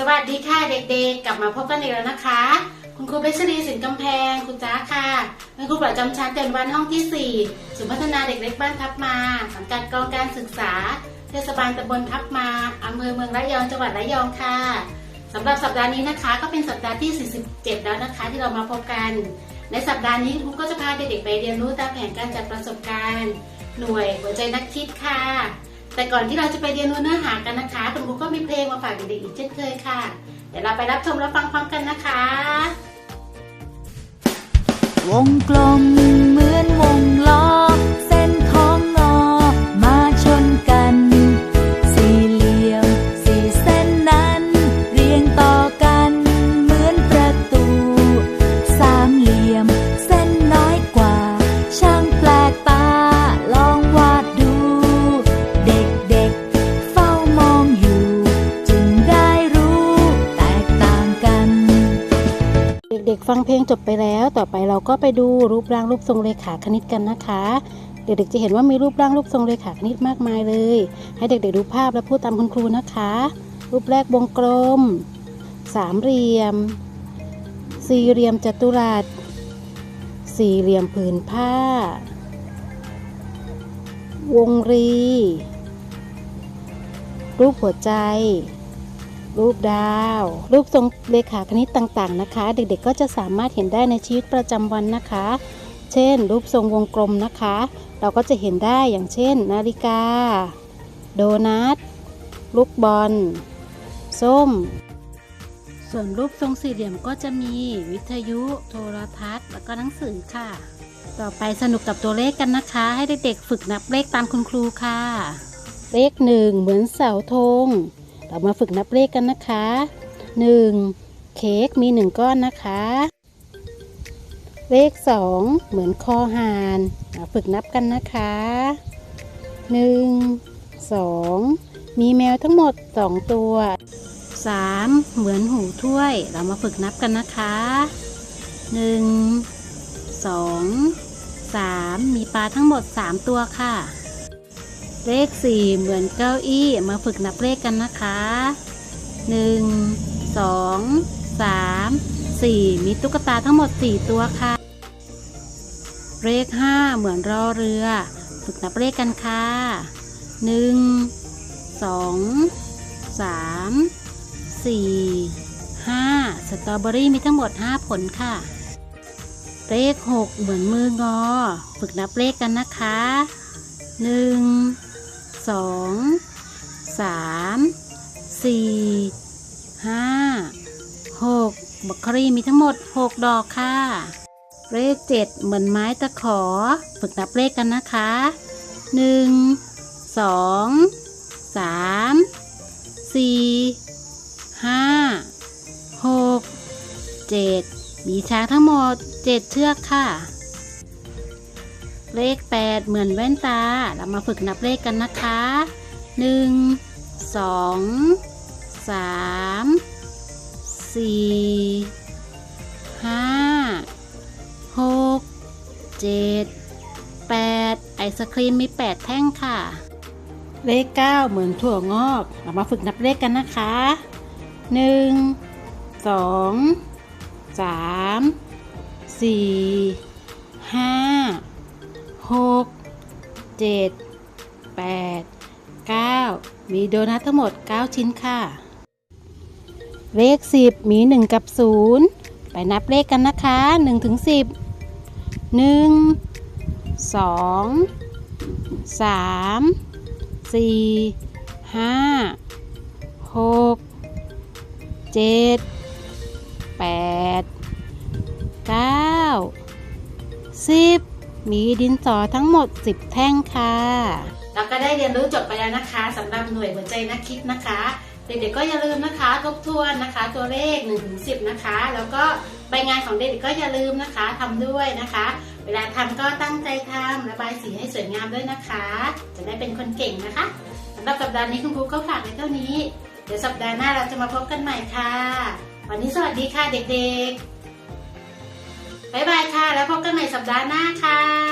สวัสดีค่ะเด็กๆ กลับมาพบกันอีกแล้วนะคะ คุณครูเบชรีสินกำแพง คุณจ้าค่ะเป็นครูประจำชั้นเดือนวันห้องที่ 4ศูนย์พัฒนาเด็กเล็กบ้านทับมา สังกัดกองการศึกษา เทศบาลตำบลทับมาอำเภอเมืองระยองจังหวัดระยองค่ะสำหรับสัปดาห์นี้นะคะ ก็เป็นสัปดาห์ที่ 47 แล้วนะคะ ที่เรามาพบกัน ในสัปดาห์นี้ครูก็จะพาเด็กๆไปเรียนรู้ตามแผนการจัดประสบการณ์ หน่วยหัวใจนักคิดค่ะ แต่ก่อนที่เราจะไปเรียนรู้เนื้อหากันนะคะ คุณครูก็มีเพลงมาฝากเด็กๆอีกเช่นเคยค่ะ เดี๋ยวเราไปรับชมรับฟังพร้อมกันนะคะ วงกลมเหมือนวงล้อ เพลงจบไปแล้วต่อไปเราก็ไปดูรูปร่างรูปทรงเลขาคณิตกันนะคะ เด็กๆจะเห็นว่ามีรูปร่างรูปทรงเลขาคณิตมากมายเลย ให้เด็กๆดูภาพและพูดตามคุณครูนะคะ รูปแรกวงกลม สามเหลี่ยม สี่เหลี่ยมจัตุรัสสี่เหลี่ยมผืนผ้า วงรี รูปหัวใจ รูปดาว รูปทรงเลขาคณิตต่างๆนะคะ เด็กๆก็จะสามารถเห็นได้ในชีวิตประจำวันนะคะ เช่น รูปทรงวงกลมนะคะ เราก็จะเห็นได้อย่างเช่น นาฬิกา โดนัทลูกบอล ส้ม ส่วนรูปทรงสี่เหลี่ยมก็จะมีวิทยุ โทรทัศน์ แล้วก็หนังสือค่ะ ต่อไปสนุกกับตัวเลขกันนะคะ ให้เด็กๆฝึกนับเลขตามคุณครูค่ะ เลขหนึ่งเหมือนเสาธง เรามาฝึกนับเลขกันนะคะ 1. เค้กมี 1 ก้อนนะคะ เลข 2 เหมือนคอหานฝึกนับกันนะคะ 1 2 มีแมวทั้งหมด 2 ตัว 3. เหมือนหูถ้วย เรามาฝึกนับกันนะคะ 1 2 3 มีปลาทั้งหมด 3 ตัวค่ะ เลข 4 เหมือนเก้าอี้มาฝึกนับเลขกันนะคะ 1 2 3 4 มีตุ๊กตาทั้งหมด 4 ตัวค่ะ เลข 5 เหมือนรอเรือ ฝึกนับเลขกันค่ะ 1 2 3 4 5 สตรอเบอรี่มีทั้งหมด 5 ผลค่ะ เลข 6 เหมือนมืองอ ฝึกนับเลขกันนะคะหนึ่ง สองสามสี่ห้าหกบัคครีมีทั้งหมดหกดอกค่ะ เลขเจ็ดเหมือนไม้ตะขอ ฝึกนับเลขกันนะคะหนึ่งสองสามสี่ห้าหกเจ็ดมีช้างทั้งหมดเจ็ดเชือกค่ะ เลข 8 เหมือนแว่นตา เรามาฝึกนับเลขกันนะคะ 1 2 3 4 5 6 7 8 ไอศครีมมี 8 แท่งค่ะ เลข 9 เหมือนถั่วงอก เรามาฝึกนับเลขกันนะคะ 1 2 3 4 5 หกเจ็ดแปดเก้ามีโดนัททั้งหมด 9 ชิ้นค่ะ เลข 10 มี 1 กับ 0 ไปนับเลขกันนะคะ1ถึง10 1 2 3 4 5 6 7 8 9 10 มีดินสอทั้งหมด 10 แท่งค่ะเราก็ได้เรียนรู้จบไปแล้วนะคะสำหรับหน่วยหัวใจนักคิดนะคะ เด็กๆก็อย่าลืมนะคะทบทวนนะคะ ตัวเลข1นถึงสินะคะ แล้วก็ใบงานของเด็กๆก็อย่าลืมนะคะทำด้วยนะคะ เวลาทำก็ตั้งใจทำระบายสีให้สวยงามด้วยนะคะ จะได้เป็นคนเก่งนะคะสำหรับสัปดาห์นี้คุณครูก็ฝากไว้เท่านี้ เดี๋ยวสัปดาห์หน้าเราจะมาพบกันใหม่ค่ะ วันนี้สวัสดีค่ะเด็กๆ บ๊ายบายค่ะ แล้วพบกันใหม่สัปดาห์หน้าค่ะ